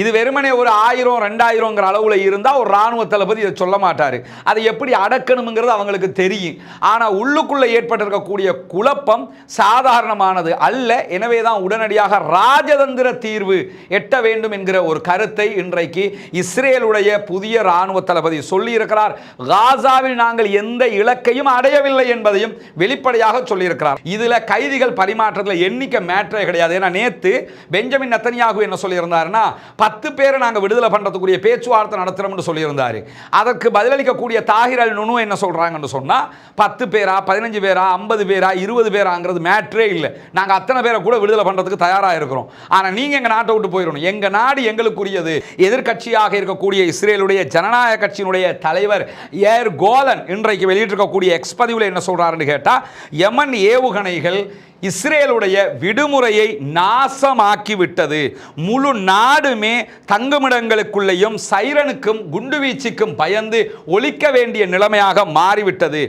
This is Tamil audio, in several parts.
இது வெறுமனே ஒரு ஆயிரம் ரெண்டாயிரங்கிற அளவில் இருந்தால் ஒரு ராணுவ தளபதி இதை சொல்ல மாட்டார். அதை எப்படி அடக்கணுங்கிறது அவங்களுக்கு தெரியும். ஆனால் உள்ளுக்குள்ளே ஏற்பட்டிருக்கக்கூடிய குழப்பம் சாதாரணமானது அல்ல. எனவே தான் உடனடியாக ராஜதந்திர தீர்வு எட்ட வேண்டும் என்கிற ஒரு கருத்தை இன்றைக்கு இஸ்ரேலுடைய புதிய ராணுவ தளபதி சொல்லியிருக்கிறார். காசாவில் நாங்கள் எந்த இலக்கையும் அடையவில்லை என்பதையும் வெளிப்படையாக சொல்லியிருக்கிறார். இதில் கைதிகள் பரிமாற்றத்தில் எண்ணிக்கை மேட்டரே கிடையாது. ஏன்னா நேற்று பெஞ்சமின் நத்தனியாகு என்ன சொல்லியிருந்தாருன்னா பத்து பேரை நாங்கள் விடுதலை பண்ணுறதுக்குரிய பேச்சுவார்த்தை நடத்துகிறோம்னு சொல்லியிருந்தார். அதற்கு பதிலளிக்கக்கூடிய தாகிர் அல் நுணு என்ன சொல்கிறாங்கன்னு சொன்னால் பத்து பேரா பதினஞ்சு பேரா ஐம்பது பேரா இருபது பேராங்கிறது மேட்ரே இல்லை. நாங்கள் அத்தனை பேரை கூட விடுதலை பண்ணுறதுக்கு தயாராக இருக்கிறோம். ஆனால் நீங்கள் எங்கள் நாட்டை விட்டு போயிடணும். எங்கள் நாடு எங்களுக்குரியது. எதிர்க்கட்சியாக இருக்கக்கூடிய இஸ்ரேலுடைய ஜனநாயக கட்சியினுடைய தலைவர் ஏர் கோலன் இன்றைக்கு வெளியிட்டிருக்கக்கூடிய எக்ஸ்பதிவில் என்ன சொல்கிறாருன்னு கேட்டால் யமன் ஏவுகணைகள் இஸ்ரேலுடைய விடுமுறையை நாசமாக்கிவிட்டது. முழு நாடுமே தங்குமிடங்களுக்குள்ளேயும் சைரனுக்கும் குண்டுவீச்சுக்கும் பயந்து ஒழிக்க வேண்டிய நிலைமையாக மாறிவிட்டது.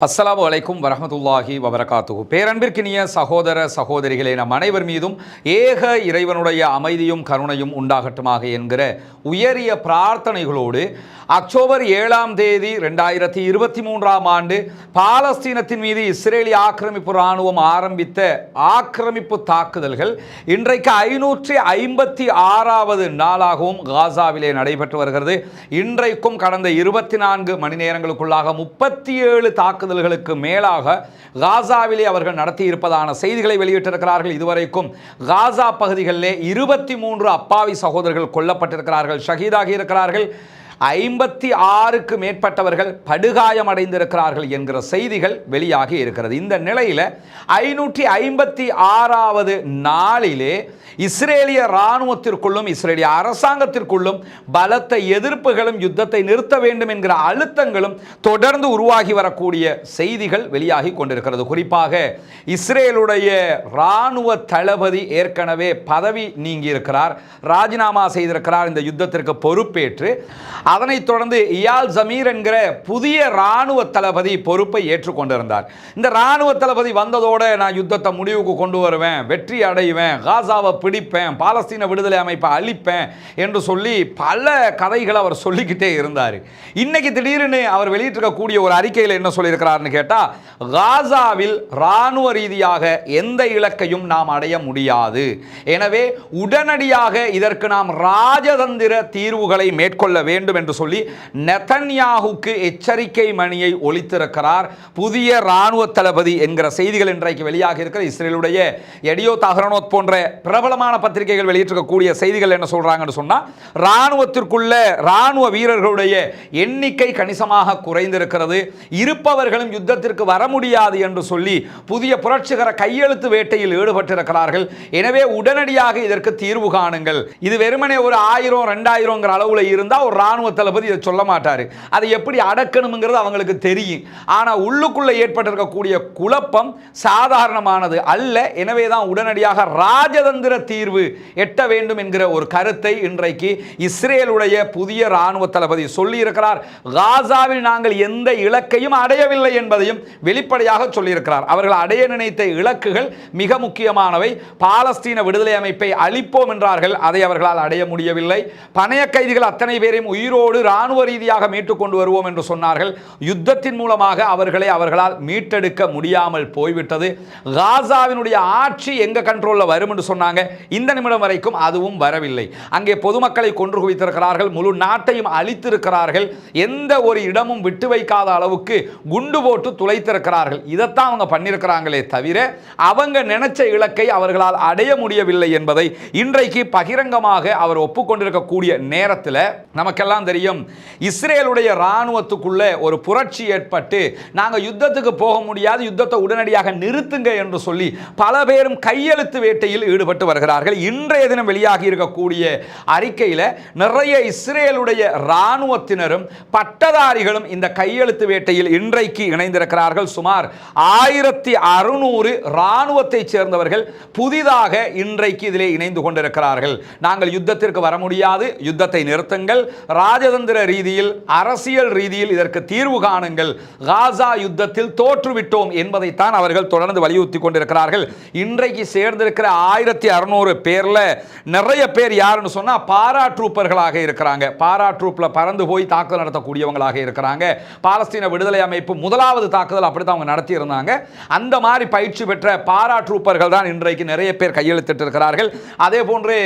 அஸ்லாம் வலைக்கும் வரமத்துல்லாஹி வபரகாத்து பேரன்பிற்கினிய சகோதர சகோதரிகளே நம் அனைவர் மீதும் ஏக இறைவனுடைய அமைதியும் கருணையும் உண்டாகட்டுமாக என்கிற உயரிய பிரார்த்தனைகளோடு அக்டோபர் ஏழாம் தேதி ரெண்டாயிரத்தி இருபத்தி மூன்றாம் ஆண்டு பாலஸ்தீனத்தின் மீது இஸ்ரேலிய ஆக்கிரமிப்பு இராணுவம் ஆரம்பித்த ஆக்கிரமிப்பு தாக்குதல்கள் இன்றைக்கு ஐநூற்றி ஐம்பத்தி ஆறாவது நாளாகவும் காசாவிலே நடைபெற்று வருகிறது. இன்றைக்கும் கடந்த இருபத்தி நான்கு மணி நேரங்களுக்குள்ளாக முப்பத்தி ஏழு தாக்குதல்களுக்கு மேலாக காசாவிலே அவர்கள் நடத்தியிருப்பதான செய்திகளை வெளியிட்டிருக்கிறார்கள். இதுவரைக்கும் காசா பகுதிகளிலே இருபத்தி மூன்று அப்பாவி சகோதரர்கள் கொல்லப்பட்டிருக்கிறார்கள் ஷஹீதாகி இருக்கிறார்கள். ஐம்பத்தி ஆறுக்கு மேற்பட்டவர்கள் படுகாயமடைந்திருக்கிறார்கள் என்கிற செய்திகள் வெளியாகி இருக்கிறது. இந்த நிலையில் ஐநூற்றி ஐம்பத்தி ஆறாவது நாளிலே இஸ்ரேலிய இராணுவத்திற்குள்ளும் இஸ்ரேலிய அரசாங்கத்திற்குள்ளும் பலத்த எதிர்ப்புகளும் யுத்தத்தை நிறுத்த வேண்டும் என்கிற அழுத்தங்களும் தொடர்ந்து உருவாகி வரக்கூடிய செய்திகள் வெளியாகி கொண்டிருக்கிறது. குறிப்பாக இஸ்ரேலுடைய இராணுவ தளபதி ஏற்கனவே பதவி நீங்கியிருக்கிறார். ராஜினாமா செய்திருக்கிறார். இந்த யுத்தத்திற்கு பொறுப்பேற்று அதனைத் தொடர்ந்து இயால் ஜமீர் என்கிற புதிய இராணுவ தளபதி பொறுப்பை ஏற்றுக்கொண்டிருந்தார். இந்த இராணுவ தளபதி வந்ததோடு நான் யுத்தத்தை முடிவுக்கு கொண்டு வருவேன் வெற்றி அடைவேன் காசாவை பிடிப்பேன் பாலஸ்தீன விடுதலை அமைப்பை அழிப்பேன் என்று சொல்லி பல கதைகளை அவர் சொல்லிக்கிட்டே இருந்தார். இன்னைக்கு திடீர்னு அவர் வெளியிட்டிருக்கக்கூடிய ஒரு அறிக்கையில் என்ன சொல்லியிருக்கிறார்னு கேட்டால் காசாவில் இராணுவ ரீதியாக எந்த இலக்கையும் நாம் அடைய முடியாது. எனவே உடனடியாக இதற்கு நாம் ராஜதந்திர தீர்வுகளை மேற்கொள்ள வேண்டும் என்று சொல்லி நெதன்யாகுக்கு எச்சரிக்கை மணியை ஒழித்திருக்கிறார் புதிய இராணுவ தளபதி என்கிற செய்திகள் இன்றைக்கு வெளியாக இருக்கிற இஸ்ரேலுடைய எடியோ தகரனோத் போன்ற பிரபலமான பத்திரிகைகள் வெளியிட்டிருக்கக்கூடிய செய்திகள் என்ன சொல்றாங்கன்னு சொன்னால் இராணுவத்திற்குள்ள இராணுவ வீரர்களுடைய எண்ணிக்கை கணிசமாக குறைந்திருக்கிறது. இருப்பவர்களும் யுத்தத்திற்கு வர முடியாது என்று சொல்லி புதிய புரட்சிகர கையெழுத்து வேட்டையில் ஈடுபட்டிருக்கிறார்கள். எனவே உடனடியாக இதற்கு தீர்வு காணுங்கள். இது வெறுமனே ஒரு ஆயிரம் ரெண்டாயிரங்கிற அளவுல இருந்தால் ஒரு இராணுவ தளபதி இதை சொல்ல மாட்டார். அதை எப்படி அடக்கணுங்கிறது அவங்களுக்கு தெரியும். ஆனால் உள்ளுக்குள்ளே ஏற்பட்டிருக்கக்கூடிய குழப்பம் சாதாரணமானது அல்ல. எனவே தான் உடனடியாக ராஜதந்திர தீர்வு எட்ட வேண்டும் என்கிற ஒரு கருத்தை இன்றைக்கு இஸ்ரேலுடைய புதிய ராணுவ தளபதி சொல்லியிருக்கிறார். காசாவில் நாங்கள் எந்த இலக்கையும் அடையவில்லை என்பதையும் வெளிப்படையாக சொல்லியிருக்கிறார். அவர்கள் அடைய நினைத்த இலக்குகள் மிக முக்கியமானவை. பாலஸ்தீன விடுதலை அமைப்பை அளிப்போம் என்றார்கள். அதை அவர்களால் அடைய முடியவில்லை. பணைய கைதிகள் அத்தனை பேரையும் உயிரோடு உயிரோடு இராணுவ ரீதியாக மீட்டுக் கொண்டு வருவோம் என்று சொன்னார்கள். யுத்தத்தின் மூலமாக அவர்களை அவர்களால் மீட்டெடுக்க முடியாமல் போய்விட்டது. காசாவினுடைய ஆட்சி எங்க கண்ட்ரோலில் வரும் என்று சொன்னாங்க. இந்த நிமிடம் வரைக்கும் அதுவும் வரவில்லை. அங்கே பொதுமக்களை கொன்று குவித்திருக்கிறார்கள். முழு நாட்டையும் அழித்திருக்கிறார்கள். எந்த ஒரு இடமும் விட்டு வைக்காத அளவுக்கு குண்டு போட்டு துளைத்திருக்கிறார்கள். இதைத்தான் அவங்க பண்ணியிருக்கிறாங்களே தவிர அவங்க நினைச்ச இலக்கை அவர்களால் அடைய முடியவில்லை என்பதை இன்றைக்கு பகிரங்கமாக அவர் ஒப்புக்கொண்டிருக்கக்கூடிய நேரத்தில் நமக்கெல்லாம் தெரியும். இஸ்ரேலுடைய இராணுவத்துக்குள்ளே ஒரு புரட்சி ஏற்பட்டு நாங்கள் யுத்தத்துக்கு போக முடியாது யுத்தத்தை உடனடியாக நிறுத்துங்க என்று சொல்லி பல பேரும் கையெழுத்து வேட்டையில் ஈடுபட்டு வருகிறார்கள். இன்றைய தினம் வெளியாகி இருக்கக்கூடிய அறிக்கையில் நிறைய இஸ்ரேலுடைய இராணுவத்தினரும் பட்டதாரிகளும் இந்த கையெழுத்து வேட்டையில் இன்றைக்கு இணைந்திருக்கிறார்கள். சுமார் ஆயிரத்தி அறுநூறு இராணுவத்தை சேர்ந்தவர்கள் புதிதாக இன்றைக்கு இதிலே இணைந்து கொண்டிருக்கிறார்கள். நாங்கள் யுத்தத்திற்கு வர முடியாது யுத்தத்தை நிறுத்துங்கள். ராஜதந்திர ரீதியில் அரசியல் ரீதியில் இதற்கு தீர்வு காணுங்கள். காசா யுத்தத்தில் தோற்றுவிட்டோம் என்பதைத்தான் அவர்கள் தொடர்ந்து வலியுறுத்தி கொண்டிருக்கிறார்கள். இன்றைக்கு சேர்ந்திருக்கிற ஆயிரத்தி அறுநூறு பேர்ல நிறைய பேர் யாருன்னு சொன்னா பாரா ட்ரூப்பர்களாக இருக்கிறாங்க. பாரா பறந்து போய் தாக்குதல் நடத்தக்கூடியவங்களாக இருக்கிறாங்க. பாலஸ்தீன விடுதலை அமைப்பு முதலாவது தாக்குதல் அப்படித்தான் அவங்க நடத்தியிருந்தாங்க. அந்த மாதிரி பயிற்சி பெற்ற பாரா ட்ரூப்பர்கள் தான் இன்றைக்கு நிறைய பேர் கையெழுத்திட்டு இருக்கிறார்கள் அதே போன்று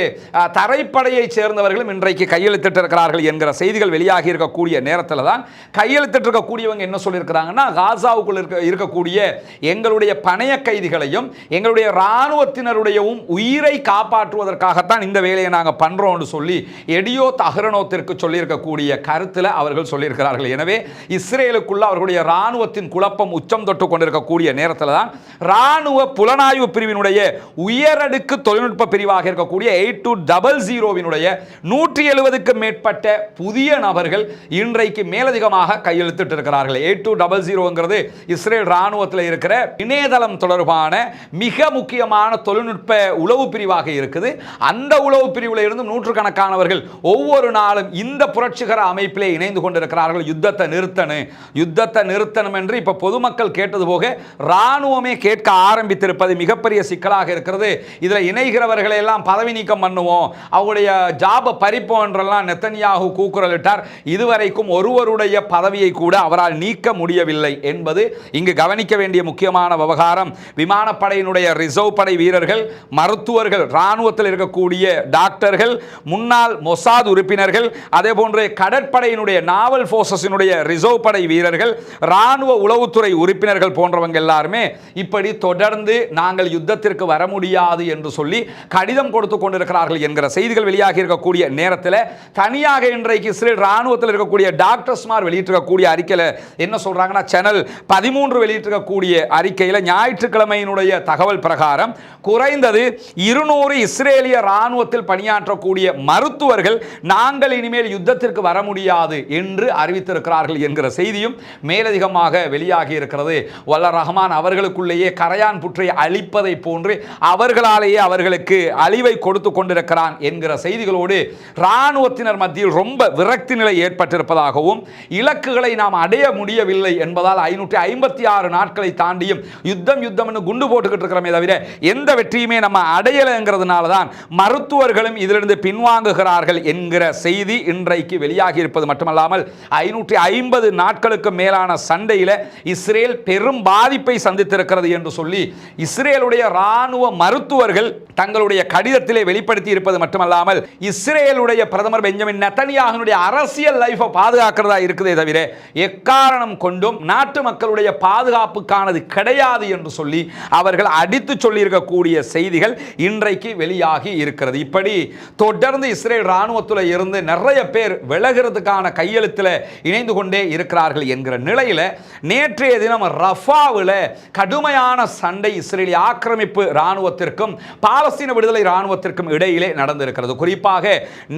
தரைப்படையைச் சேர்ந்தவர்களும் இன்றைக்கு கையெழுத்திட்டு இருக்கிறார்கள் என்கிற செய்திகள் வெளியாகி இருக்கக்கூடிய நேரத்தில் தான் கையெழுத்திட்டு இருக்கக்கூடியவங்க என்ன சொல்லியிருக்கிறாங்கன்னா காசாவுக்குள் இருக்க இருக்கக்கூடிய எங்களுடைய பணைய கைதிகளையும் எங்களுடைய இராணுவத்தினருடையவும் உயிரை காப்பாற்றுவதற்காகத்தான் இந்த வேலையை நாங்கள் பண்ணுறோம்னு சொல்லி எடியோ தகரணோத்திற்கு சொல்லியிருக்கக்கூடிய கருத்தில் அவர்கள் சொல்லியிருக்கிறார்கள். எனவே இஸ்ரேலுக்குள்ள அவர்களுடைய இராணுவத்தின் குழப்பம் உச்சம் தொட்டு கொண்டிருக்கக்கூடிய நேரத்தில் தான் இராணுவ புலனாய்வு பிரிவினுடைய உயரடுக்கு தொழில்நுட்ப பிரிவாக இருக்கக்கூடிய எயிட் டூ டபுள் ஜீரோவினுடைய நூற்றி எழுபதுக்கு மேற்பட்ட புதிய நபர்கள் இன்றைக்கு மேலதிகமாக கையெழுத்திட்டு இருக்கிறார்கள் எயிட் டூ டபுள் ஜீரோங்கிறது இஸ்ரேல் ராணுவத்தில் இருக்கிற இணையதளம் தொடர்பான மிக முக்கியமான தொழில்நுட்ப உளவு பிரிவாக இருக்குது. அந்த உளவு பிரிவில் இருந்து நூற்றுக்கணக்கானவர்கள் ஒவ்வொரு நாளும் இந்த புரட்சிகர அமைப்பிலே இணைந்து கொண்டிருக்கிறார்கள். யுத்தத்தை நிறுத்தணும் யுத்தத்தை நிறுத்தணும் என்று இப்போ பொதுமக்கள் கேட்டது போக ராணுவமே கேட்க ஆரம்பித்திருப்பது மிகப்பெரிய சிக்கலாக இருக்கிறது. இதில் இணைகிறவர்களை எல்லாம் பதவி நீக்கம் பண்ணுவோம் அவருடைய ஜாப பறிப்போம் என்றெல்லாம் நெத்தனியாகு கூக்குரலிட்டார் இதுவரைக்கும் ஒருவருடைய பதவியை கூட அவரால் நீக்க முடியவில்லை என்பது இங்கு கவனிக்க வேண்டிய முக்கியமான விவகாரம். விமானப்படையினுடைய ரிசர்வ் படை வீரர்கள் மருத்துவர்கள் இராணுவத்தில் இருக்கக்கூடிய டாக்டர்கள் முன்னாள் மொசாத் உறுப்பினர்கள் அதே போன்று கடற்படையினுடைய நாவல் போர்சஸினுடைய ரிசர்வ் படை வீரர்கள் இராணுவ உளவுத்துறை உறுப்பினர்கள் போன்றவங்க எல்லாருமே இப்படி தொடர்ந்து நாங்கள் யுத்தத்திற்கு வர முடியாது என்று சொல்லி கடிதம் கொடுத்து கொண்டிருக்கிறார்கள் என்கிற செய்திகள் வெளியாகி இருக்கக்கூடிய நேரத்தில் தனியாக இன்றைக்கு இன்றைக்கு இஸ்ரேல் ராணுவத்தில் இருக்கக்கூடிய டாக்டர்ஸ்மார் வெளியிட்டிருக்கக்கூடிய அறிக்கையில் என்ன சொல்கிறாங்கன்னா சேனல் பதிமூன்று வெளியிட்டிருக்கக்கூடிய அறிக்கையில் ஞாயிற்றுக்கிழமையினுடைய தகவல் பிரகாரம் குறைந்தது இருநூறு இஸ்ரேலிய ராணுவத்தில் பணியாற்றக்கூடிய மருத்துவர்கள் நாங்கள் இனிமேல் யுத்தத்திற்கு வர முடியாது என்று அறிவித்திருக்கிறார்கள் என்கிற செய்தியும் மேலதிகமாக வெளியாகி இருக்கிறது. வல்ல ரஹ்மான் அவர்களுக்குள்ளேயே கரையான் புற்றை அழிப்பதை போன்று அவர்களாலேயே அவர்களுக்கு அழிவை கொடுத்து கொண்டிருக்கிறான் என்கிற செய்திகளோடு இராணுவத்தினர் மத்தியில் ரொம்ப விரக்தி நிலை ஏற்பட்டிருப்பதாகவும் இலக்குகளை நாம் அடைய முடியவில்லை என்பதால் ஐநூற்றி ஐம்பத்தி ஆறு நாட்களை தாண்டியும் யுத்தம் யுத்தம்னு குண்டு போட்டுக்கிட்டு இருக்கிறோமே தவிர எந்த வெற்றியுமே நம்ம அடையலைங்கிறதுனால தான் மருத்துவர்களும் இதிலிருந்து பின்வாங்குகிறார்கள் என்கிற செய்தி இன்றைக்கு வெளியாகி இருப்பது மட்டுமல்லாமல் ஐநூற்றி ஐம்பது நாட்களுக்கு மேலான சண்டையில் இஸ்ரேல் பெரும் பாதிப்பை சந்தித்திருக்கிறது என்று சொல்லி இஸ்ரேலுடைய ராணுவ மருத்துவர்கள் தங்களுடைய கடிதத்திலே வெளிப்படுத்தி இருப்பது மட்டுமல்லாமல் இஸ்ரேலுடைய பிரதமர் பெஞ்சமின் நெத்தனியாகனுடைய அரசியல் லைஃபை பாதுகாக்கிறதா இருக்குதே தவிர எக்காரணம் கொண்டும் நாட்டு மக்களுடைய பாதுகாப்புக்கானது கிடையாது என்று சொல்லி அவர்கள் அடித்து சொல்லியிருக்கக்கூடிய செய்திகள் இன்றைக்கு வெளியாகி இருக்கிறது. இப்படி தொடர்ந்து இஸ்ரேல் இராணுவத்தில் இருந்து நிறைய பேர் விலகிறதுக்கான கையெழுத்தில் இணைந்து கொண்டே இருக்கிறார்கள் என்கிற நிலையில் நேற்றைய தினம் ரஃபாவில் கடுமையான சண்டை இஸ்ரேலிய ஆக்கிரமிப்பு இராணுவத்திற்கும் பாலஸ்தீன விடுதலை இராணுவத்திற்கும் இடையிலே நடந்திருக்கிறது. குறிப்பாக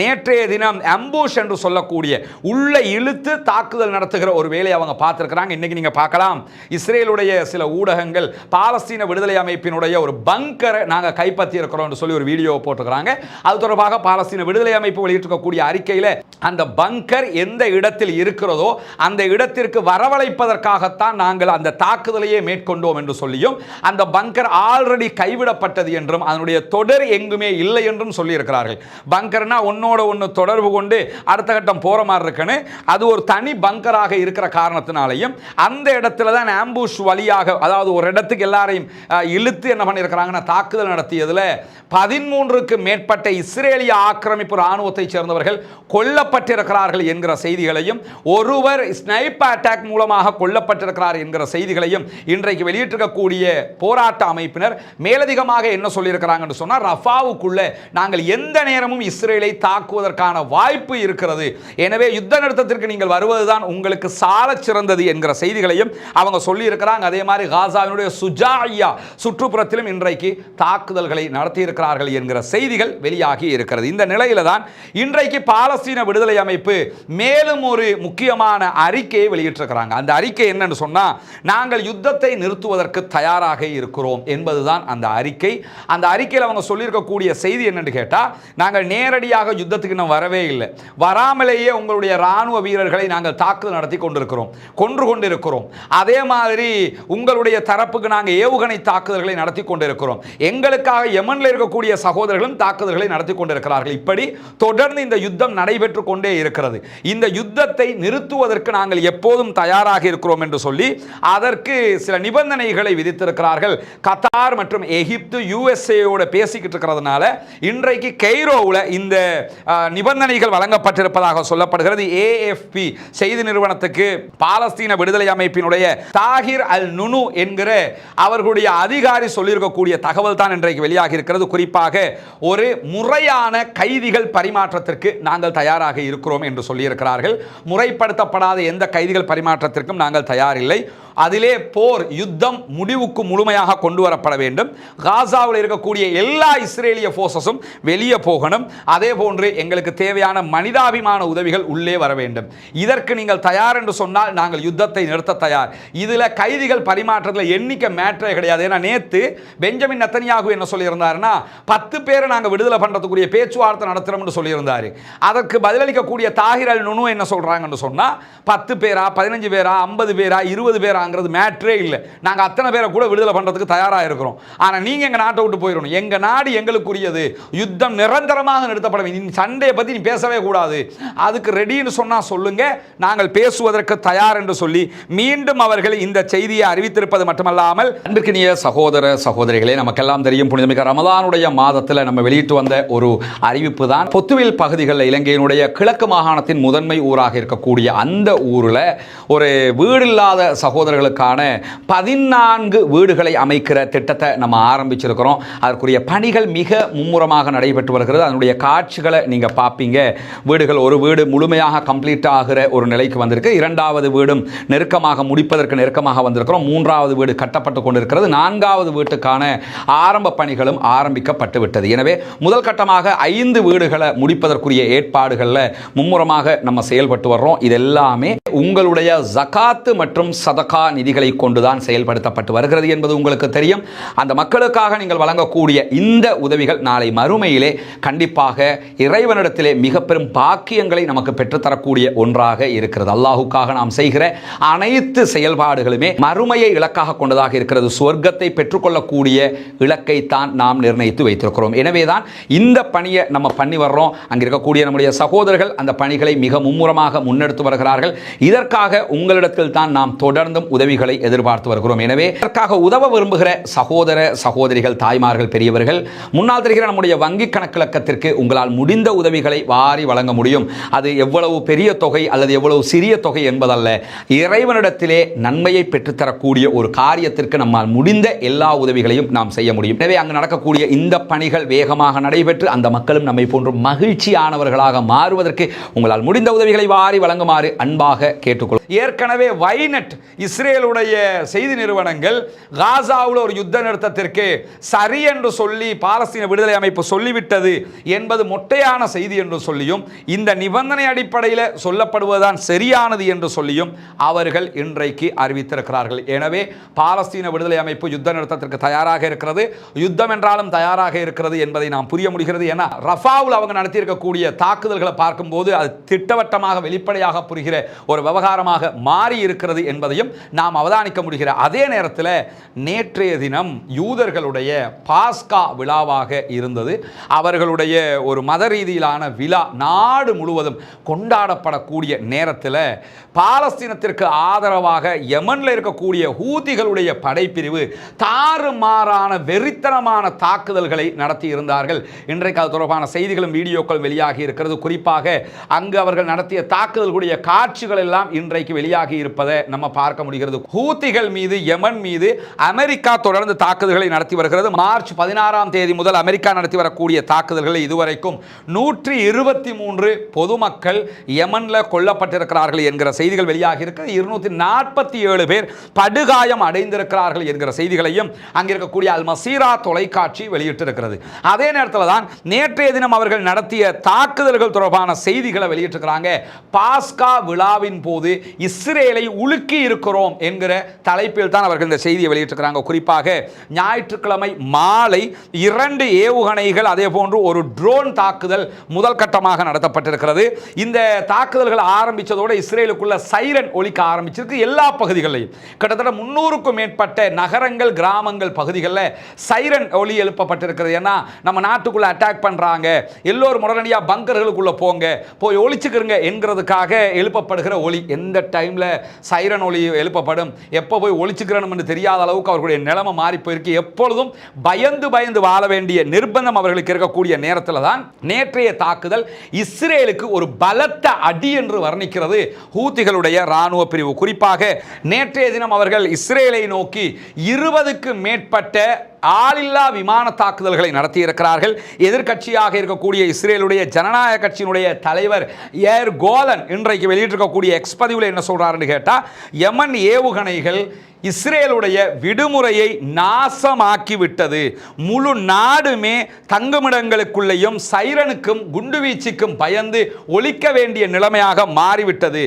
நேற்றைய தினம் அம்பூஷ் என்று என்று சொல்லக்கூடிய உள்ள இழுத்து தாக்குதல் நடத்துகிற ஒரு வேலையை அவங்க பார்த்துருக்கிறாங்க. இன்றைக்கி நீங்கள் பார்க்கலாம். இஸ்ரேலுடைய சில ஊடகங்கள் பாலஸ்தீன விடுதலை அமைப்பினுடைய ஒரு பங்கரை நாங்கள் கைப்பற்றி இருக்கிறோம்னு சொல்லி ஒரு வீடியோ போட்டுக்கிறாங்க அது தொடர்பாக பாலஸ்தீன விடுதலை அமைப்பு வெளியிட்டிருக்கக்கூடிய அறிக்கையில் அந்த பங்கர் எந்த இடத்தில் இருக்கிறதோ அந்த இடத்திற்கு வரவழைப்பதற்காகத்தான் நாங்கள் அந்த தாக்குதலையே மேற்கொண்டோம் என்று சொல்லியும் அந்த பங்கர் ஆல்ரெடி கைவிடப்பட்டது என்றும் அதனுடைய தொடர் எங்குமே இல்லை என்றும் சொல்லியிருக்கிறார்கள். பங்கர்னா ஒன்னோட ஒன்று தொடர்பு கொண்டு அடுத்த கட்டம் போகிற மாதிரி இருக்குன்னு அது ஒரு தனி பங்கராக இருக்கிற காரணத்தினாலையும் அந்த இடத்துல தான் ஆம்பூஷ் வழியாக அதாவது ஒரு இடத்துக்கு எல்லாரையும் இழுத்து என்ன பண்ணியிருக்கிறாங்கன்னா தாக்குதல் நடத்தியதில் பதிமூன்றுக்கு மேற்பட்ட இஸ்ரேலிய ஆக்கிரமிப்பு இராணுவத்தைச் சேர்ந்தவர்கள் கொல்லப்பட்டிருக்கிறார்கள் என்கிற செய்திகளையும் ஒருவர் ஸ்னைப் அட்டாக் மூலமாக கொல்லப்பட்டிருக்கிறார் என்கிற செய்திகளையும் இன்றைக்கு வெளியிட்டிருக்கக்கூடிய போராட்ட அமைப்பினர் மேலதிகமாக என்ன சொல்லியிருக்கிறாங்கன்னு சொன்னால் ரஃபாவுக்குள்ள நாங்கள் எந்த நேரமும் இஸ்ரேலை தாக்குவதற்கான வாய்ப்பு இருக்கிறது எனவே யுத்த நிறுத்தத்திற்கு நீங்கள் வருவதுதான் உங்களுக்கு சால சிறந்தது என்கிற செய்திகளையும் அவங்க சொல்லியிருக்கிறாங்க. அதே மாதிரி காசாவினுடைய சுஜாயா சுற்றுப்புறத்திலும் இன்றைக்கு தாக்குதல்களை நடத்தியிருக்கிறார்கள் என்கிற செய்திகள் வெளியாகி இருக்கிறது. இந்த நிலையில தான் இன்றைக்கு பாலஸ்தீன விடுதலை அமைப்பு மேலும் ஒரு முக்கியமான அறிக்கையை வெளியிட்டிருக்கிறாங்க. அந்த அறிக்கை என்னன்னு சொன்னால் நாங்கள் யுத்தத்தை நிறுத்துவதற்கு தயாராக இருக்கிறோம் என்பதுதான் அந்த அறிக்கை. அந்த அறிக்கையில் அவங்க சொல்லியிருக்கக்கூடிய செய்தி என்னன்னு கேட்டால் நாங்கள் நேரடியாக யுத்தத்துக்கு இன்னும் வரவே இல்லை. வரா வராமலேயே உங்களுடைய ராணுவ வீரர்களை நாங்கள் தாக்குதல் நடத்தி கொண்டிருக்கிறோம் கொன்று கொண்டிருக்கிறோம். அதே மாதிரி உங்களுடைய தரப்புக்கு நாங்கள் ஏவுகணை தாக்குதல்களை நடத்தி கொண்டிருக்கிறோம். எங்களுக்காக யமனில் இருக்கக்கூடிய சகோதரர்களும் தாக்குதல்களை நடத்தி கொண்டிருக்கிறார்கள். இப்படி தொடர்ந்து இந்த யுத்தம் நடைபெற்று கொண்டே இருக்கிறது. இந்த யுத்தத்தை நிறுத்துவதற்கு நாங்கள் எப்போதும் தயாராக இருக்கிறோம் என்று சொல்லி அதற்கு சில நிபந்தனைகளை விதித்திருக்கிறார்கள். கத்தார் மற்றும் எகிப்து யுஎஸ்ஏயோட பேசிக்கிட்டு இருக்கிறதுனால இன்றைக்கு கெய்ரோவில் இந்த நிபந்தனைகள் வழங்கப்பட்ட வழங்கப்பட்டிருப்பதாக சொல்லப்படுகிறது. ஏஎஃப்பி செய்தி நிறுவனத்துக்கு பாலஸ்தீன விடுதலை அமைப்பினுடைய தாகிர் அல் நுனு என்கிற அவர்களுடைய அதிகாரி சொல்லியிருக்கக்கூடிய தகவல் தான் இன்றைக்கு வெளியாகி இருக்கிறது. குறிப்பாக ஒரு முறையான கைதிகள் பரிமாற்றத்திற்கு நாங்கள் தயாராக இருக்கிறோம் என்று சொல்லியிருக்கிறார்கள். முறைப்படுத்தப்படாத எந்த கைதிகள் பரிமாற்றத்திற்கும் நாங்கள் தயாரில்லை. அதிலே போர் யுத்தம் முடிவுக்கு முழுமையாக கொண்டு வரப்பட வேண்டும். காசாவில் இருக்கக்கூடிய எல்லா இஸ்ரேலிய போர்சஸும் வெளியே போகணும். அதே போன்று எங்களுக்கு தேவையான மனிதாபிமான உதவிகள் உள்ளே வர வேண்டும். இதற்கு நீங்கள் தயார் என்று சொன்னால் நாங்கள் யுத்தத்தை நிறுத்த தயார். இதில் கைதிகள் பரிமாற்றத்தில் எண்ணிக்கை மேட்டரே கிடையாது. ஏன்னா நேற்று பெஞ்சமின் நத்தனியாகு என்ன சொல்லியிருந்தாருன்னா பத்து பேரை நாங்கள் விடுதலை பண்ணுறதுக்குரிய பேச்சுவார்த்தை நடத்துகிறோம்னு சொல்லியிருந்தார். அதற்கு பதிலளிக்கக்கூடிய தாகிர் அல் நுனு என்ன சொல்கிறாங்கன்னு சொன்னால் பத்து பேரா பதினஞ்சு பேரா ஐம்பது பேரா இருபது பேராங்கிறது மேட்ரே இல்லை. நாங்கள் அத்தனை பேரை கூட விடுதலை பண்ணுறதுக்கு தயாராக இருக்கிறோம். ஆனால் நீங்கள் எங்கள் நாட்டை விட்டு போயிடணும். எங்கள் நாடு எங்களுக்குரியது. யுத்தம் நிரந்தரமாக நிறுத்தப்பட வேண்டும் நீ சண்டையை பற்றி நீ பேசவே கூடாது. அதுக்கு ரெடின்னு சொன்னால் சொல்லுங்க. நாங்கள் பேசுவதற்கு தயார் என்று சொல்லி மீண்டும் அவர்கள் இந்த செய்தியை அறிவித்திருப்பது மட்டுமல்லாமல் அன்றுக்கினிய சகோதர சகோதரிகளே நமக்கெல்லாம் தெரியும் புனிதமிக்க ரமதானுடைய மாதத்தில் நம்ம வெளியிட்டு வந்த ஒரு அறிவிப்பு தான். பொத்துவில் பகுதிகளில் இலங்கையினுடைய கிழக்கு மாகாணத்தின் முதன்மை ஊராக இருக்கக்கூடிய அந்த ஊரில் ஒரு வீடு இல்லாத சகோதரர்களுக்கான பதினான்கு வீடுகளை அமைக்கிற திட்டத்தை நம்ம ஆரம்பிச்சிருக்கிறோம். அதற்குரிய பணிகள் மிக மும்முரமாக நடைபெற்று வருகிறது. அதனுடைய காட்சிகளை நீங்கள் பார்ப்பீங்க வீடுகள் ஒரு வீடு முழுமையாக கம்ப்ளீட் ஆகிற ஒரு நிலைக்கு வந்திருக்கு. இரண்டாவது வீடும் நெருக்கமாக முடிப்பதற்கு நெருக்கமாக வந்திருக்கிறோம். மூன்றாவது வீடு கட்டப்பட்டு கொண்டிருக்கிறது. நான்காவது வீட்டுக்கான ஆரம்ப பணிகளும் ஆரம்பிக்கப்பட்டு விட்டது எனவே முதல் கட்டமாக ஐந்து வீடுகளை முடிப்பதற்குரிய ஏற்பாடுகளில் மும்முரமாக நம்ம செயல்பட்டு வர்றோம். இதெல்லாமே உங்களுடைய ஜகாத்து மற்றும் சதகா நிதிகளை கொண்டுதான் செயல்படுத்தப்பட்டு வருகிறது என்பது உங்களுக்கு தெரியும். அந்த மக்களுக்காக நீங்கள் வழங்கக்கூடிய இந்த உதவிகள் நாளை மறுமையிலே கண்டிப்பாக இறைவனிடத்திலே மிக பெரும் பாக்கியங்களை நமக்கு பெற்றுத்தரக்கூடிய ஒன்றாக இருக்கிறது. அல்லாஹுக்காக நாம் செய்கிற அனைத்து செயல்பாடுகளுமே மறுமையை இலக்காக கொண்டதாக இருக்கிறது. சொர்க்கத்தை பெற்றுக்கொள்ளக்கூடிய இலக்கை தான் நாம் நிர்ணயித்து வைத்திருக்கிறோம். எனவேதான் இந்த பணியை நம்ம பண்ணி வர்றோம். அங்கே இருக்கக்கூடிய நம்முடைய சகோதரர்கள் அந்த பணிகளை மிக மும்முரமாக முன்னெடுத்து வருகிறார்கள். இதற்காக உங்களிடத்தில் தான் நாம் தொடர்ந்தும் உதவிகளை எதிர்பார்த்து வருகிறோம். எனவே இதற்காக உதவ விரும்புகிற சகோதர சகோதரிகள் தாய்மார்கள் பெரியவர்கள் முன்னால் தெரிகிற நம்முடைய வங்கி கணக்கிழக்கத்திற்கு உங்களால் முடிந்த உதவிகளை வாரி வழங்க முடியும். அது எவ்வளவு பெரிய தொகை அல்லது எவ்வளவு சிறிய தொகை என்பதல்ல. இறைவனிடத்திலே நன்மையை பெற்றுத்தரக்கூடிய ஒரு காரியத்திற்கு நம்மால் முடிந்த எல்லா உதவிகளையும் நாம் செய்ய முடியும். எனவே அங்கு நடக்கக்கூடிய இந்த பணிகள் வேகமாக நடைபெற்று அந்த மக்களும் நம்மை போன்று மகிழ்ச்சியானவர்களாக மாறுவதற்கு உங்களால் முடிந்த உதவிகளை வாரி வழங்குமாறு அன்பாக கேட்டுக்கொள்ளும் ஏற்கனவே வைனட் இஸ்ரேலுடைய செய்தி நிறுவனங்கள் காசாவில் ஒரு யுத்த நிறுத்தத்திற்கு சரி என்று சொல்லி பாலஸ்தீன விடுதலை அமைப்பு சொல்லிவிட்டது என்பது மொட்டையான செய்தி என்று சொல்லியும் இந்த நிபந்தனை அடிப்படையில் சொல்லப்படுவதுதான் சரியானது என்று சொல்லியும் அவர்கள் இன்றைக்கு அறிவித்திருக்கிறார்கள். எனவே பாலஸ்தீன விடுதலை அமைப்பு யுத்த நிறுத்தத்திற்கு தயாராக இருக்கிறது. யுத்தம் என்றாலும் தயாராக இருக்கிறது என்பதை நாம் புரிய முடிகிறது. ஏன்னா ரஃபாவில் அவங்க நடத்தியிருக்கக்கூடிய தாக்குதல்களை பார்க்கும்போது அது திட்டவட்டமாக வெளிப்படையாக புரிகிற ஒரு விவகாரமாக மாறி இருக்கிறது என்பதையும் நாம் அவதானிக்க முடிகிற அதே நேரத்தில் நேற்றைய தினம் யூதர்களுடைய பாஸ்கா விழாவாக இருந்தது. அவர்களுடைய ஒரு மத ரீதியிலான விழா நாடு முழுவதும் கொண்டாடப்படக்கூடிய நேரத்தில் பாலஸ்தீனத்திற்கு ஆதரவாக யமனில் இருக்கக்கூடிய ஹூதிகளுடைய படைப்பிரிவு தாறுமாறான வெறித்தனமான தாக்குதல்களை நடத்தி இருந்தார்கள். இன்றைக்கு அது தொடர்பான செய்திகளும் வீடியோக்கள் வெளியாகி இருக்கிறது. குறிப்பாக அங்கு அவர்கள் நடத்திய தாக்குதல்களுடைய காட்சிகள் எல்லாம் இன்றைக்கு வெளியாகி இருப்பதை நம்ம பார்க்க முடிகிறது. ஹூத்திகள் மீது யமன் மீது அமெரிக்கா தொடர்ந்து தாக்குதல்களை நடத்தி வருகிறது. மார்ச் பதினாறாம் தேதி முதல் அமெரிக்கா நடத்தி வரக்கூடிய தாக்குதல்களை இதுவரைக்கும் நூற்றி இருபத்தி மூன்று பொதுமக்கள் யமனில் கொல்லப்பட்டிருக்கிறார்கள் என்கிற செய்திகள் வெளியாகி இருக்கிறது இருநூத்தி நாற்பத்தி ஏழு பேர் படுகாயம் அடைந்திருக்கிறார்கள் என்கிற செய்திகளையும் அங்கே இருக்கக்கூடிய அல் மசீரா தொலைக்காட்சி வெளியிட்டிருக்கிறது. அதே நேரத்தில் தான் நேற்றைய தினம் அவர்கள் நடத்திய தாக்குதல்கள் தொடர்பான செய்திகளை வெளியிட்டிருக்கிறாங்க. பாஸ்கா விழாவின் போது இஸ்ரேலை உலுக்கி இருக்கிறோம் போகிறோம் என்கிற தலைப்பில் தான் அவர்கள் இந்த செய்தியை வெளியிட்டிருக்கிறாங்க. குறிப்பாக ஞாயிற்றுக்கிழமை மாலை இரண்டு ஏவுகணைகள் அதே போன்று ஒரு ட்ரோன் தாக்குதல் முதல் கட்டமாக நடத்தப்பட்டிருக்கிறது. இந்த தாக்குதல்கள் ஆரம்பித்ததோடு இஸ்ரேலுக்குள்ள சைரன் ஒழிக்க ஆரம்பிச்சிருக்கு எல்லா பகுதிகளையும் கிட்டத்தட்ட முன்னூறுக்கும் மேற்பட்ட நகரங்கள் கிராமங்கள் பகுதிகளில் சைரன் ஒளி எழுப்பப்பட்டிருக்கிறது. ஏன்னா நம்ம நாட்டுக்குள்ளே அட்டாக் பண்ணுறாங்க எல்லோரும் உடனடியாக பங்கர்களுக்குள்ள போங்க. போய் ஒழிச்சுக்கிறங்க என்கிறதுக்காக எழுப்பப்படுகிற ஒளி எந்த டைமில் சைரன் ஒளி எழுப்ப எழுப்பப்படும் எப்போ போய் ஒழிச்சுக்கிறோம்னு தெரியாத அளவுக்கு அவர்களுடைய நிலைமை மாறி போயிருக்கு. எப்பொழுதும் பயந்து பயந்து வாழ வேண்டிய நிர்பந்தம் அவர்களுக்கு இருக்கக்கூடிய நேரத்தில் தான் நேற்றைய தாக்குதல் இஸ்ரேலுக்கு ஒரு பலத்த அடி என்று வர்ணிக்கிறது ஹூத்திகளுடைய ராணுவ பிரிவு. குறிப்பாக நேற்றைய தினம் அவர்கள் இஸ்ரேலை நோக்கி இருபதுக்கு மேற்பட்ட ஆளில்லா விமான தாக்குதல்களை நடத்தியிருக்கிறார்கள். எதிர்க்கட்சியாக இருக்கக்கூடிய இஸ்ரேலுடைய ஜனநாயக கட்சியினுடைய தலைவர் ஏர் கோலன் இன்றைக்கு வெளியிட்டிருக்கக்கூடிய எக்ஸ்பதிவில் என்ன சொல்கிறாருன்னு கேட்டால் எமன் ஏவுகணைகள் இஸ்ரேலுடைய விடுமுறையை நாசமாக்கி விட்டது முழு நாடுமே தங்குமிடங்களுக்குள்ளேயும் சைரனுக்கும் குண்டுவீச்சுக்கும் பயந்து ஒழிக்க வேண்டிய நிலைமையாக மாறிவிட்டது.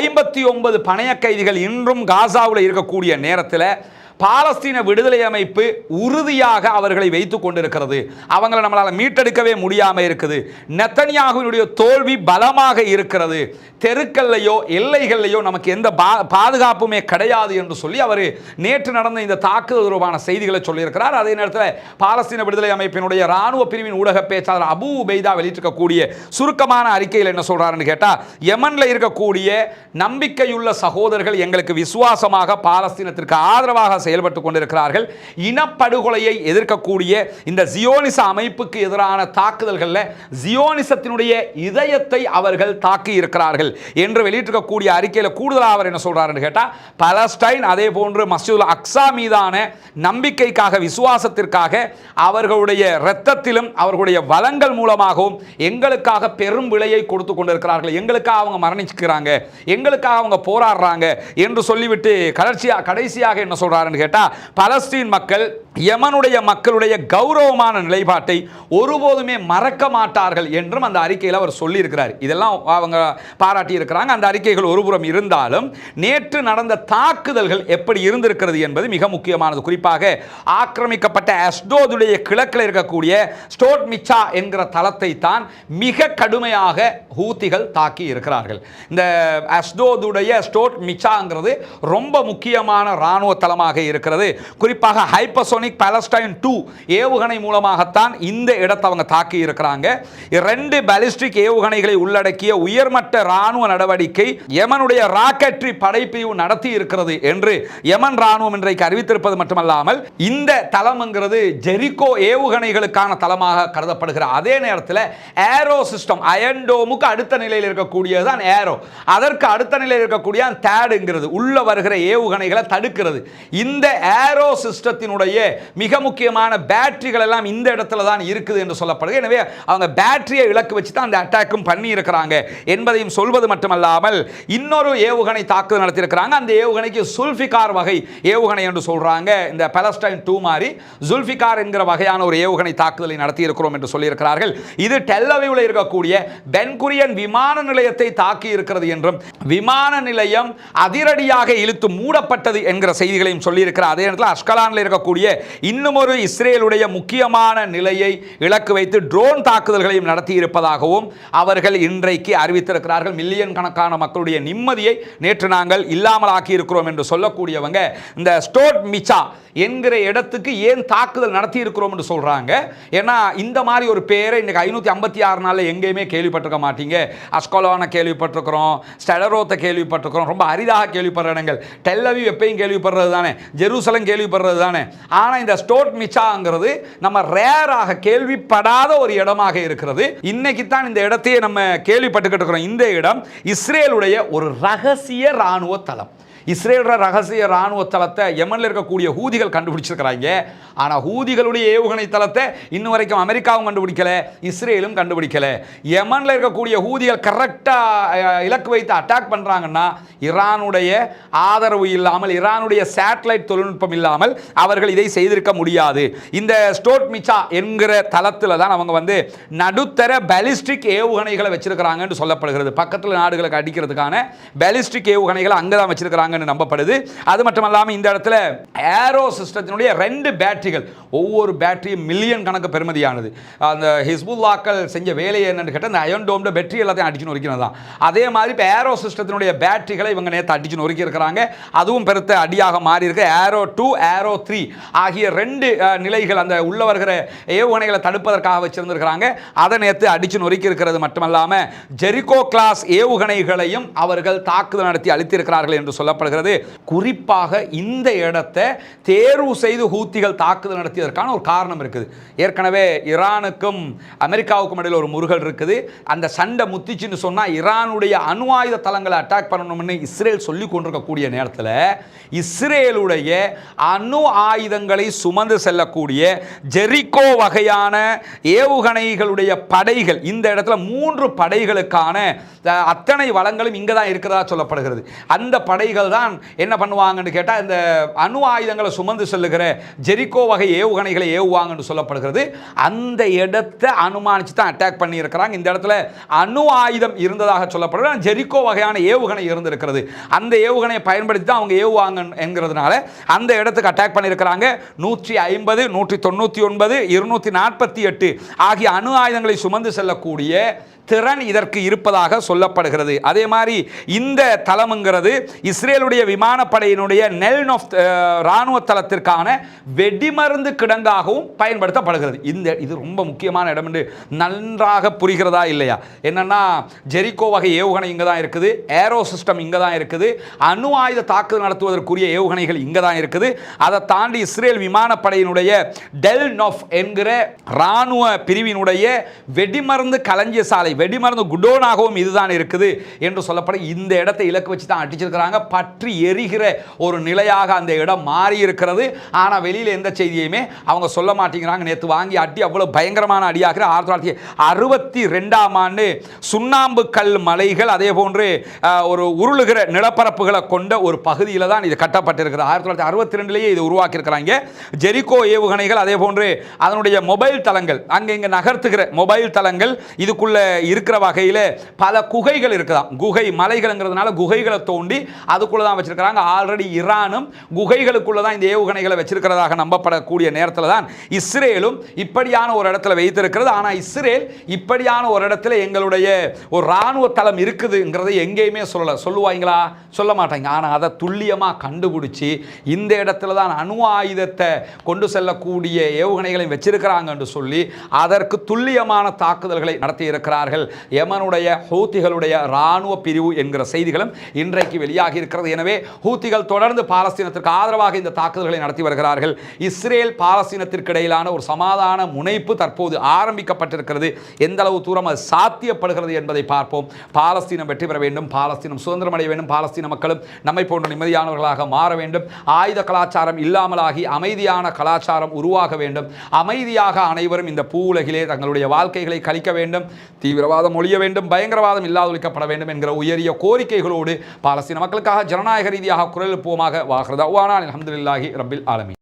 ஐம்பத்தி ஒன்பது பணைய கைதிகள் இன்றும் காசாவில் இருக்கக்கூடிய நேரத்தில் பாலஸ்தீன விடுதலை அமைப்பு உறுதியாக அவர்களை வைத்துக் கொண்டிருக்கிறது. அவங்களை நம்மளால் மீட்டெடுக்கவே முடியாமல் இருக்குது. நெத்தனியாகுவினுடைய தோல்வி பலமாக இருக்கிறது. தெருக்கள்லையோ எல்லைகள்லையோ நமக்கு எந்த பா- பாதுகாப்புமே கிடையாது என்று சொல்லி அவர் நேற்று நடந்த இந்த தாக்குதல் தொடர்பான செய்திகளை சொல்லியிருக்கிறார். அதே நேரத்தில் பாலஸ்தீன விடுதலை அமைப்பினுடைய ராணுவ பிரிவின் ஊடக பேச்சாளர் அபு உபைதா வெளியிட்டிருக்கக்கூடிய சுருக்கமான அறிக்கையில் என்ன சொல்கிறாருன்னு கேட்டால் யமனில் இருக்கக்கூடிய நம்பிக்கையுள்ள சகோதரர்கள் எங்களுக்கு விசுவாசமாக பாலஸ்தீனத்திற்கு ஆதரவாக செயல்பட்டு கொண்டிருக்கிறார்கள். இனப்படுகொலையை எதிர்க்கக்கூடிய இந்த ஜியோனிச அமைப்புக்கு எதிரான தாக்குதல்களில் ஜியோனிசத்தினுடைய இதயத்தை அவர்கள் தாக்கி இருக்கிறார்கள் என்று வெளியிட்டிருக்கக்கூடிய அறிக்கையில் கூடுதலாக அவர் என்ன சொல்கிறாருன்னு கேட்டால் பலஸ்டைன் அதே போன்று மசூல் அக்ஸா மீதான நம்பிக்கைக்காக விசுவாசத்திற்காக அவர்களுடைய இரத்தத்திலும் அவர்களுடைய வளங்கள் மூலமாகவும் எங்களுக்காக பெரும் விலையை கொடுத்து கொண்டிருக்கிறார்கள். எங்களுக்காக அவங்க மரணிச்சுக்கிறாங்க. எங்களுக்காக அவங்க போராடுறாங்க. என்று சொல்லிவிட்டு கடைசியாக கடைசியாக என்ன சொல்றாருன்னு கேட்டா பலஸ்தீன் மக்கள் யமனுடைய மக்களுடைய கௌரவமான நிலைப்பாட்டை ஒருபோதுமே மறக்க மாட்டார்கள் என்றும் அந்த அறிக்கையில் அவர் சொல்லியிருக்கிறார். இதெல்லாம் அவங்க பாராட்டி இருக்கிறாங்க அந்த அறிக்கைகள் ஒருபுறம் இருந்தாலும் நேற்று நடந்த தாக்குதல்கள் எப்படி இருந்திருக்கிறது என்பது மிக முக்கியமானது. குறிப்பாக ஆக்கிரமிக்கப்பட்ட அஸ்டோதுடைய கிழக்கில் இருக்கக்கூடிய ஸ்டோட் மிச்சா என்கிற தளத்தை தான் மிக கடுமையாக ஹூத்திகள் தாக்கி இருக்கிறார்கள். இந்த அஸ்டோதுடைய ஸ்டோட் மிச்சாங்கிறது ரொம்ப முக்கியமான இராணுவ தளமாக இருக்கிறது. குறிப்பாக ஹைப்பசோனிக் பாலஸ்டைன் டூ ஏவுகணை மூலமாகத்தான் இந்த இடத்தை அவங்க தாக்கி இருக்கிறாங்க. ரெண்டு பாலிஸ்டிக் ஏவுகணைகளை உள்ளடக்கிய உயர்மட்ட ராணுவ நடவடிக்கை யமனுடைய ராக்கெட்ரி படைப்பிரிவு நடத்தி இருக்கிறது என்று யமன் ராணுவம் இன்றைக்கு அறிவித்திருப்பது மட்டுமல்லாமல் இந்த தளம்ங்கிறது ஜெரிகோ ஏவுகணைகளுக்கான தளமாக கருதப்படுகிற அதே நேரத்தில் ஏரோ சிஸ்டம் அயன்டோமுக்கு அடுத்த நிலையில் இருக்கக்கூடியதுதான் ஏரோ அதற்கு அடுத்த நிலையில் இருக்கக்கூடிய தேடுங்கிறது உள்ள வருகிற ஏவுகணைகளை தடுக்கிறது. இந்த ஏரோ சிஸ்டத்தினுடைய மிக முக்கியமான பேட்டரிகள் எல்லாம் இந்த இடத்துல தான் இருக்குது என்று சொல்லப்படுது. எனவே அவங்க பேட்டரியை இலக்கு வச்சு தான் அந்த அட்டாக்கும் பண்ணி இருக்கிறாங்க என்பதையும் சொல்வது மட்டுமல்லாமல் இன்னொரு ஏவுகணை தாக்குதல் நடத்தியிருக்கிறாங்க. அந்த ஏவுகணைக்கு சுல்ஃபிகார் வகை ஏவுகணை என்று சொல்றாங்க. இந்த பலஸ்டைன் டூ மாதிரி ஜுல்ஃபிகார் என்கிற வகையான ஒரு ஏவுகணை தாக்குதலை நடத்தி இருக்கிறோம் என்று சொல்லியிருக்கிறார்கள். இது டெல்லவியில் இருக்கக்கூடிய பென்குரியன் விமான நிலையத்தை தாக்கி இருக்கிறது என்றும் விமான நிலையம் அதிரடியாக இழுத்து மூடப்பட்டது என்கிற செய்திகளையும் சொல்லியிருக்கிறார். அதே நேரத்தில் அஷ்கலானில் இருக்கக்கூடிய இன்னும் ஒரு இஸ்ரேலுடைய முக்கியமான நிலையை இலக்கு வைத்து ட்ரோன் தாக்குதல்களையும் நடத்தி இருப்பதாகவும் அவர்கள் இன்றைக்கு அறிவித்திருக்கிறார்கள். மில்லியன் கணக்கான மக்களுடைய நிம்மதியை நேற்று நாங்கள் இல்லாமல் ஆக்கியிருக்கிறோம் என்று சொல்லக்கூடியவங்க இந்த ஸ்டோட் மிச்சா என்கிற இடத்துக்கு ஏன் தாக்குதல் நடத்தி இருக்கிறோம் என்று சொல்றாங்க. ஏன்னா இந்த மாதிரி ஒரு பேரை இன்னைக்கு ஐநூற்றி ஐம்பத்தி ஆறு நாளில் எங்கேயுமே கேள்விப்பட்டிருக்க மாட்டீங்க. அஸ்கோலோனை கேள்விப்பட்டிருக்கிறோம் ஸ்டெடரோத்தை கேள்விப்பட்டிருக்கிறோம் ரொம்ப அரிதாக கேள்விப்படுற இடங்கள். டெல்லவி எப்பயும் கேள்விப்படுறது தானே? ஜெருசலம் கேள்விப்படுறது தானே? ஆனால் இந்த ஸ்டோட் மிச்சாங்கிறது நம்ம ரேராக கேள்விப்படாத ஒரு இடமாக இருக்கிறது. இன்னைக்கு தான் இந்த இடத்தையே நம்ம கேள்விப்பட்டுக்கிட்டு இருக்கிறோம். இந்த இடம் இஸ்ரேலுடைய ஒரு ரகசிய ராணுவ தளம். இஸ்ரேல் ரகசிய ராணுவ தளத்தை எமனில் இருக்கக்கூடிய ஹூதிகள் கண்டுபிடிச்சிருக்கிறாங்க. ஆனால் ஹூதிகளுடைய ஏவுகணை தளத்தை இன்னும் வரைக்கும் அமெரிக்காவும் கண்டுபிடிக்கல இஸ்ரேலும் கண்டுபிடிக்கல. யமனில் இருக்கக்கூடிய ஹூதிகள் கரெக்டாக இலக்கு வைத்து அட்டாக் பண்ணுறாங்கன்னா ஈரானுடைய ஆதரவு இல்லாமல் ஈரானுடைய சேட்டலைட் தொழில்நுட்பம் இல்லாமல் அவர்கள் இதை செய்திருக்க முடியாது. இந்த ஸ்டோட் மிச்சா என்கிற தளத்தில் தான் அவங்க வந்து நடுத்தர பாலிஸ்டிக் ஏவுகணைகளை வச்சிருக்கிறாங்கன்னு சொல்லப்படுகிறது. பக்கத்தில் நாடுகளுக்கு அடிக்கிறதுக்கான பாலிஸ்டிக் ஏவுகணைகளை அங்கே தான் வச்சிருக்கிறாங்க வச்சிருக்கிறாங்கன்னு நம்பப்படுது. அது மட்டும் இல்லாமல் இந்த இடத்துல ஏரோ சிஸ்டத்தினுடைய ரெண்டு பேட்டரிகள் ஒவ்வொரு பேட்டரியும் மில்லியன் கணக்கு பெருமதியானது அந்த ஹிஸ்புல்லாக்கள் செஞ்ச வேலை என்னன்னு கேட்டால் இந்த அயன் டோம்ட பேட்டரி எல்லாத்தையும் அடிச்சு நொறுக்கிறது தான் அதே மாதிரி இப்போ ஏரோ சிஸ்டத்தினுடைய பேட்டரிகளை இவங்க நேற்று அடிச்சு நொறுக்கி இருக்கிறாங்க அதுவும் பெருத்த அடியாக மாறி இருக்கு ஏரோ டூ ஏரோ த்ரீ ஆகிய ரெண்டு நிலைகள் அந்த உள்ள வருகிற ஏவுகணைகளை தடுப்பதற்காக வச்சிருந்திருக்கிறாங்க. அதை நேற்று அடிச்சு நொறுக்கி இருக்கிறது மட்டுமல்லாமல் ஜெரிகோ கிளாஸ் ஏவுகணைகளையும் அவர்கள் தாக்குதல் நடத்தி அளித்திருக்கிறார்கள் என்று காணப்படுகிறது. குறிப்பாக இந்த இடத்தை தேர்வு செய்து ஹூத்திகள் தாக்குதல் நடத்தியதற்கான ஒரு காரணம் இருக்குது. ஏற்கனவே ஈரானுக்கும் அமெரிக்காவுக்கும் இடையில் ஒரு முருகல் இருக்குது. அந்த சண்டை முத்திச்சுன்னு சொன்னால் ஈரானுடைய அணு ஆயுத தளங்களை அட்டாக் பண்ணணும்னு இஸ்ரேல் சொல்லி கொண்டிருக்கக்கூடிய நேரத்தில் இஸ்ரேலுடைய அணு ஆயுதங்களை சுமந்து செல்லக்கூடிய ஜெரிகோ வகையான ஏவுகணைகளுடைய படைகள் இந்த இடத்துல மூன்று படைகளுக்கான அத்தனை வளங்களும் இங்கே தான் இருக்கிறதா சொல்லப்படுகிறது. அந்த படைகள் தான் என்ன பண்ணுவாங்கன்னு கேட்டால் இந்த அணு ஆயுதங்களை சுமந்து செல்லுகிற ஜெரிகோ வகை ஏவுகணைகளை ஏவுவாங்கன்னு சொல்லப்படுகிறது. அந்த இடத்தை அனுமானித்து தான் அட்டாக் பண்ணியிருக்கிறாங்க. இந்த இடத்துல அணு ஆயுதம் இருந்ததாக சொல்லப்படுகிறது. ஜெரிக்கோ ஜெரிகோ வகையான ஏவுகணை இருந்திருக்கிறது. அந்த ஏவுகணையை பயன்படுத்தி தான் அவங்க ஏவுவாங்க என்கிறதுனால அந்த இடத்துக்கு அட்டாக் பண்ணியிருக்கிறாங்க. நூற்றி ஐம்பது நூற்றி தொண்ணூற்றி ஒன்பது இருநூற்றி நாற்பத்தி எட்டு ஆகிய அணு ஆயுதங்களை சுமந்து செல்லக்கூடிய திறன் இதற்கு இருப்பதாக சொல்லப்படுகிறது. அதே மாதிரி இந்த தளமுங்கிறது இஸ்ரேலுடைய விமானப்படையினுடைய நெல் ஆஃப் இராணுவ தளத்திற்கான வெடிமருந்து கிடங்காகவும் பயன்படுத்தப்படுகிறது. இந்த இது ரொம்ப முக்கியமான இடம் என்று நன்றாக புரிகிறதா இல்லையா? என்னன்னா ஜெரிகோ வகை ஏவுகணை இங்கே தான் இருக்குது. ஏரோ சிஸ்டம் இங்கே தான் இருக்குது. அணு ஆயுத தாக்குதல் நடத்துவதற்குரிய ஏவுகணைகள் இங்கே தான் இருக்குது. அதை தாண்டி இஸ்ரேல் விமானப்படையினுடைய டெல் நொஃப் என்கிற இராணுவ பிரிவினுடைய வெடிமருந்து களஞ்சிய சாலை வெடிமருந்து குடோனாகவும் இதுதான் இருக்குது என்று சொல்லப்படும் இந்த இடத்தை இலக்கு வச்சு தான் அடிச்சிருக்கிறாங்க. பற்றி எரிகிற ஒரு நிலையாக அந்த இடம் மாறி இருக்கிறது ஆனால் வெளியில் எந்த செய்தியுமே அவங்க சொல்ல மாட்டேங்கிறாங்க. நேற்று வாங்கி அடி அவ்வளோ பயங்கரமான அடியாகிற ஆயிரத்தி தொள்ளாயிரத்தி அறுபத்தி ரெண்டாம் ஆண்டு சுண்ணாம்பு கல் மலைகள் அதே போன்று ஒரு உருளுகிற நிலப்பரப்புகளை கொண்ட ஒரு பகுதியில் தான் இது கட்டப்பட்டிருக்கிறது. ஆயிரத்தி தொள்ளாயிரத்தி அறுபத்தி ரெண்டுலேயே இது உருவாக்கியிருக்கிறாங்க. ஜெரிகோ ஏவுகணைகள் அதே போன்று அதனுடைய மொபைல் தளங்கள் அங்கே இங்கே நகர்த்துகிற மொபைல் தளங்கள் இதுக்குள்ளே இருக்கிற வகையில் பல குகைகள் இருக்குதாம். குகை மலைகள்ங்கிறதுனால குகைகளை தோண்டி அதுக்குள்ளே தான் வச்சுருக்கிறாங்க. ஆல்ரெடி ஈரானும் குகைகளுக்குள்ளே தான் இந்த ஏவுகணைகளை வச்சிருக்கிறதாக நம்பப்படக்கூடிய நேரத்தில் தான் இஸ்ரேலும் இப்படியான ஒரு இடத்துல வைத்திருக்கிறது. ஆனால் இஸ்ரேல் இப்படியான ஒரு இடத்துல எங்களுடைய ஒரு இராணுவ தளம் இருக்குதுங்கிறதை எங்கேயுமே சொல்லலை. சொல்லுவாங்களா? சொல்ல மாட்டாங்க. ஆனால் அதை துல்லியமாக கண்டுபிடிச்சி இந்த இடத்துல தான் அணு ஆயுதத்தை கொண்டு செல்லக்கூடிய ஏவுகணைகளையும் வச்சிருக்கிறாங்க என்று சொல்லி அதற்கு துல்லியமான தாக்குதல்களை நடத்தி இருக்கிறார்கள் யமனுடைய ஹூத்திகளுடைய இராணுவ பிரிவு என்கிற செய்திகளும் இன்றைக்கு வெளியாகி இருக்கிறது எனவே ஹூத்திகள் தொடர்ந்து பாலஸ்தீனத்திற்கு ஆதரவாக இந்த தாக்குதல்களை நடத்தி வருகிறார்கள். இஸ்ரேல் பாலஸ்தீனத்திற்கு இடையிலான ஒரு சமாதான முனைப்பு தற்போது ஆரம்பிக்கப்பட்டிருக்கிறது. எந்த அளவு தூரம் அது சாத்தியப்படுகிறது என்பதை பார்ப்போம். பாலஸ்தீனம் வெற்றி பெற வேண்டும். பாலஸ்தீனம் சுதந்திரம் அடைய வேண்டும். பாலஸ்தீன மக்களும் நம்மை போன்ற நிம்மதியானவர்களாக மாற வேண்டும். ஆயுத கலாச்சாரம் இல்லாமலாகி அமைதியான கலாச்சாரம் உருவாக வேண்டும். அமைதியாக அனைவரும் இந்த பூ உலகிலே தங்களுடைய வாழ்க்கைகளை கழிக்க வேண்டும். தீவிர தீவிரவாதம் ஒழிய வேண்டும் பயங்கரவாதம் இல்லாதொழிக்கப்பட வேண்டும் என்கிற உயரிய கோரிக்கைகளோடு பாலஸ்தீன மக்களுக்காக ஜனநாயக ரீதியாக குரல் எழுப்புவோமாக வாகிறதா வானா அலமதுல்லாஹி ரபில் ஆலமி